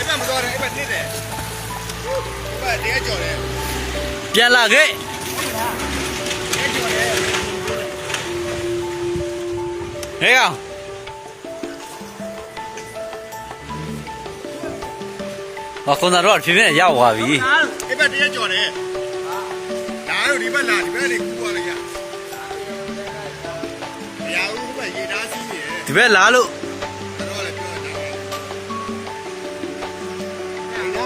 အဲ့ဘက်မသွားတယ်အဲ့ဘက်နစ်တယ်အဲ့ဘက်တရားကြော်တယ်ပြန်လာခဲ့တရားကြော်တယ်ဟဲ့ကောင်ဟောကွန်တာတော့ဖြည်းဖြည်းရောက်သွားပြီအဲ့ဘက်တရားကြော်တယ်ဒါတို့ဒီဘက်လာဒီဘက်နေကူသွားလိုက်ရမရဘူးဘက်ရေသားစီးနေတယ်ဒီဘက်လာလို့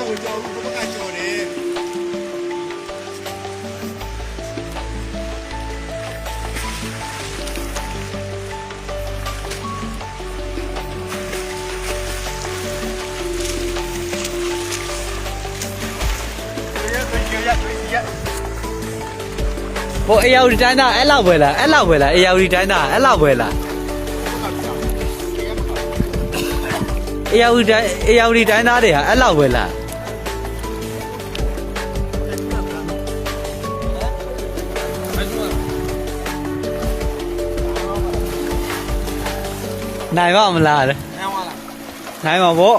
ရေသားကိုကြော်ဘူးဘက်ကကြော်တယ်ဟိုအေယာဝတီတိုင်းသားအဲ့လောက်ပဲလားအဲ့လောက်ပဲလားအေယာဝတီတိုင်းသားအဲ့လောက်ပဲလားအေယာဝတီတိုင်းအေယာဝတီတိုင်းသားတွေကအဲ့လောက်ပဲလား နိုင်ပါမလားတဲ့နိုင်ပါလားနိုင်ပါဗော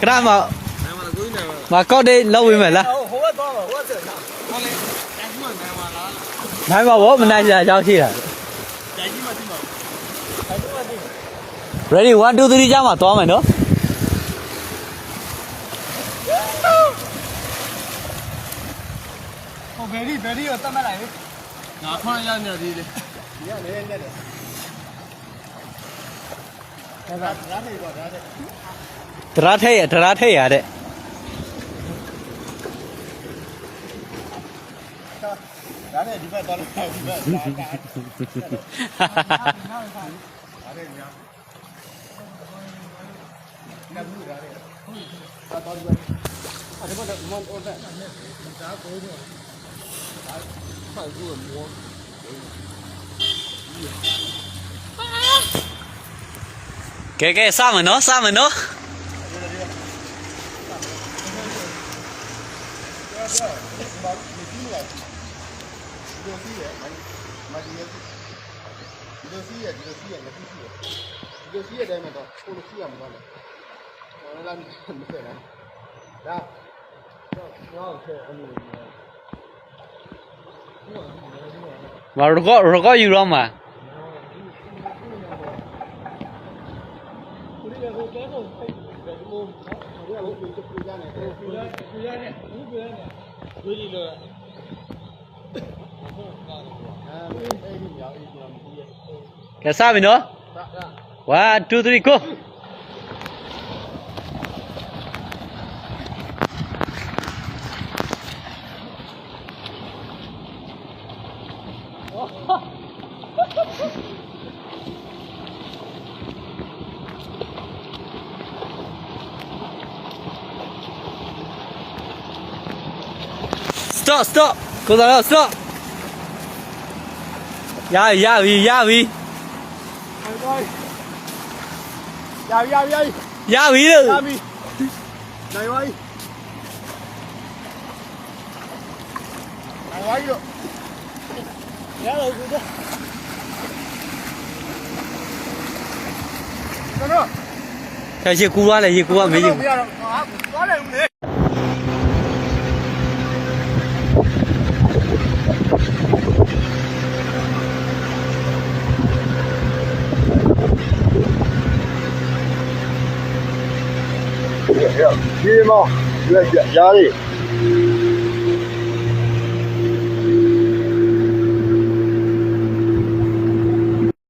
ခရမနိုင်ပါလားကိုင်းနိုင်ပါလားမကောက်တဲ့လောက်ဝင်မယ်လားဟိုဟိုဘက်သွားပါဟိုဘက်ဆက်တာဟုတ်လေတိုင်းကြီးမှနိုင်ပါလားနိုင်ပါဗောမနိုင်စရာအကြောင်းရှိတာတိုင်းကြီးမှသိမှာတိုင်းကြီးမှသိ ready 1 2 3ကြာမှသွားမယ်နော်ဟိုဘယ်ဒီဘယ်ဒီကိုတတ်မှတ်လိုက်လေငါခွန်းရနေသေးတယ်ဒီကလည်းနဲ့တယ် डरा थे डरा थे यार Hãy subscribe cho kênh Ghiền Mì Gõ Để không bỏ lỡ những video hấp dẫn Kìa kìa sao mà nó, sao mà nó? Mà rồi có rồi có gì đâu mà Ke sabe, no? One, two, three, go. stop, stop. Cô giáo nào, stop. Ya Ya giao Ya giao đi. Giao Ya giao Ya Giao đi được. Giao đi. Này ơi. Này ơi được. Ya rồi cô chứ. Theo chị cua này, chị cua mấy gì? Có này không ပြေမောရွက်ကြရားလေး